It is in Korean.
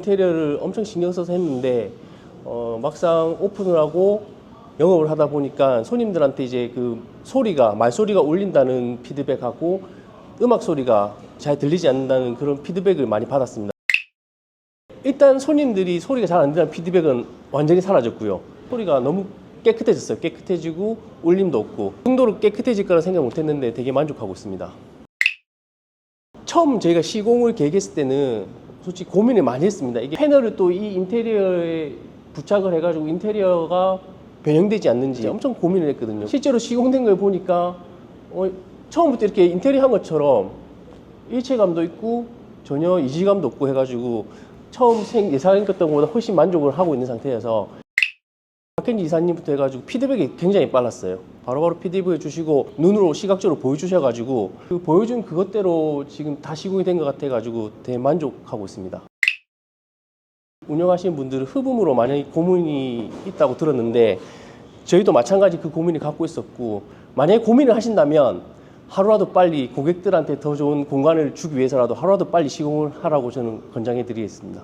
인테리어를 엄청 신경 써서 했는데 어, 막상 오픈을 하고 영업을 하다 보니까 손님들한테 이제 그 소리가 말소리가 울린다는 피드백하고 음악 소리가 잘 들리지 않는다는 그런 피드백을 많이 받았습니다. 일단 손님들이 소리가 잘 안 들리는 피드백은 완전히 사라졌고요. 소리가 너무 깨끗해졌어요. 깨끗해지고 울림도 없고 그 정도로 깨끗해질 거라 생각 못했는데 되게 만족하고 있습니다. 처음 저희가 시공을 계획했을 때는 솔직히 고민을 많이 했습니다. 이게 패널을 또 이 인테리어에 부착을 해가지고 인테리어가 변형되지 않는지 엄청 고민을 했거든요. 실제로 시공된 걸 보니까 어, 처음부터 이렇게 인테리어 한 것처럼 일체감도 있고 전혀 이질감도 없고 해가지고 처음 생- 예상했던 것보다 훨씬 만족을 하고 있는 상태여서 박현지 이사님부터 해가지고 피드백이 굉장히 빨랐어요. 바로바로 피드백 해주시고 눈으로 시각적으로 보여주셔가지고 그 보여준 그것대로 지금 다 시공이 된 것 같아가지고 되게 만족하고 있습니다. 운영하시는 분들은 흡음으로 만약에 고민이 있다고 들었는데 저희도 마찬가지 그 고민을 갖고 있었고 만약에 고민을 하신다면 하루라도 빨리 고객들한테 더 좋은 공간을 주기 위해서라도 하루라도 빨리 시공을 하라고 저는 권장해 드리겠습니다.